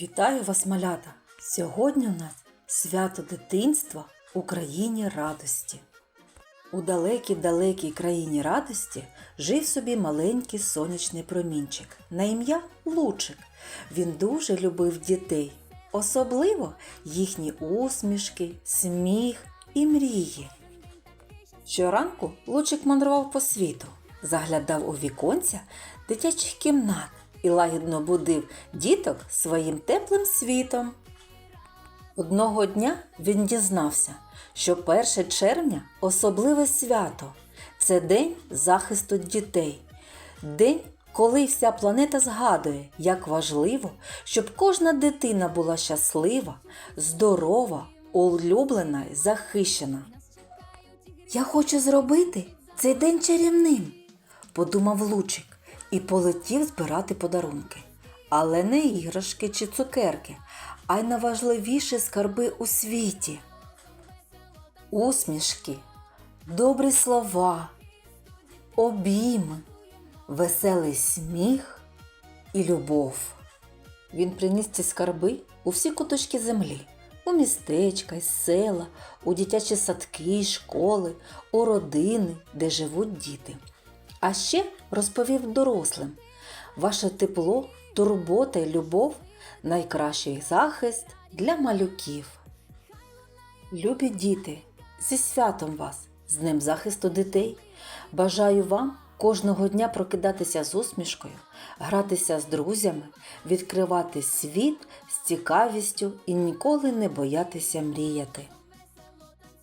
Вітаю вас, малята! Сьогодні у нас свято дитинства у країні радості. У далекій-далекій країні радості жив собі маленький сонячний промінчик на ім'я Лучик. Він дуже любив дітей, особливо їхні усмішки, сміх і мрії. Щоранку Лучик мандрував по світу, заглядав у віконця дитячих кімнат і лагідно будив діток своїм теплим світом. Одного дня він дізнався, що 1 червня особливе свято це День захисту дітей, день, коли вся планета згадує, як важливо, щоб кожна дитина була щаслива, здорова, улюблена і захищена. Я хочу зробити цей день чарівним, подумав Лучик і полетів збирати подарунки. Але не іграшки чи цукерки, а й найважливіші скарби у світі. Усмішки, добрі слова, обійми, веселий сміх і любов. Він приніс ці скарби у всі куточки землі, у містечка й села, у дитячі садки школи, у родини, де живуть діти. А ще розповів дорослим: ваше тепло, турбота й любов найкращий захист для малюків. Любі діти, зі святом вас, з Днем захисту дітей. Бажаю вам кожного дня прокидатися з усмішкою, гратися з друзями, відкривати світ з цікавістю і ніколи не боятися мріяти.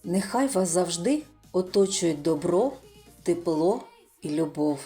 Нехай вас завжди оточують добро, тепло і любов.